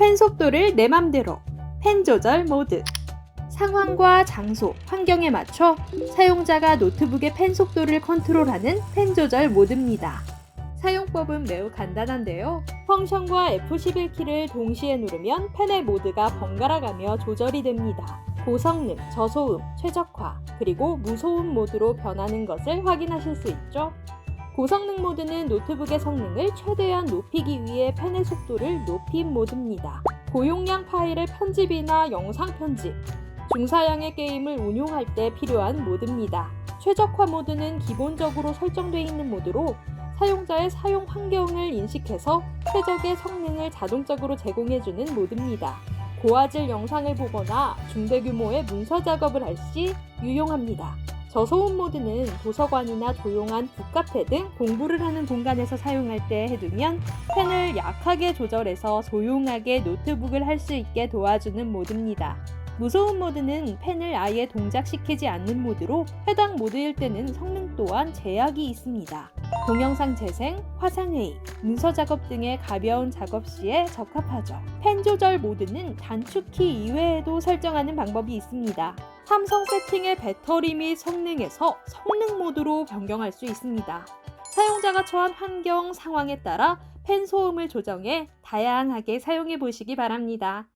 펜 속도를 내 맘대로 펜 조절 모드 상황과 장소, 환경에 맞춰 사용자가 노트북의 펜 속도를 컨트롤하는 펜 조절 모드입니다. 사용법은 매우 간단한데요. 펑션과 F11 키를 동시에 누르면 펜의 모드가 번갈아가며 조절이 됩니다. 고성능, 저소음, 최적화, 그리고 무소음 모드로 변하는 것을 확인하실 수 있죠. 고성능 모드는 노트북의 성능을 최대한 높이기 위해 펜의 속도를 높인 모드입니다. 고용량 파일의 편집이나 영상 편집, 중사양의 게임을 운용할 때 필요한 모드입니다. 최적화 모드는 기본적으로 설정되어 있는 모드로 사용자의 사용 환경을 인식해서 최적의 성능을 자동적으로 제공해주는 모드입니다. 고화질 영상을 보거나 중대 규모의 문서 작업을 할 시 유용합니다. 저소음 모드는 도서관이나 조용한 북카페 등 공부를 하는 공간에서 사용할 때 해두면 펜을 약하게 조절해서 조용하게 노트북을 할 수 있게 도와주는 모드입니다. 무소음 모드는 펜을 아예 동작시키지 않는 모드로 해당 모드일 때는 성능 또한 제약이 있습니다. 동영상 재생, 화상회의, 문서 작업 등의 가벼운 작업 시에 적합하죠. 펜 조절 모드는 단축키 이외에도 설정하는 방법이 있습니다. 삼성 세팅의 배터리 및 성능에서 성능 모드로 변경할 수 있습니다. 사용자가 처한 환경 상황에 따라 펜 소음을 조정해 다양하게 사용해 보시기 바랍니다.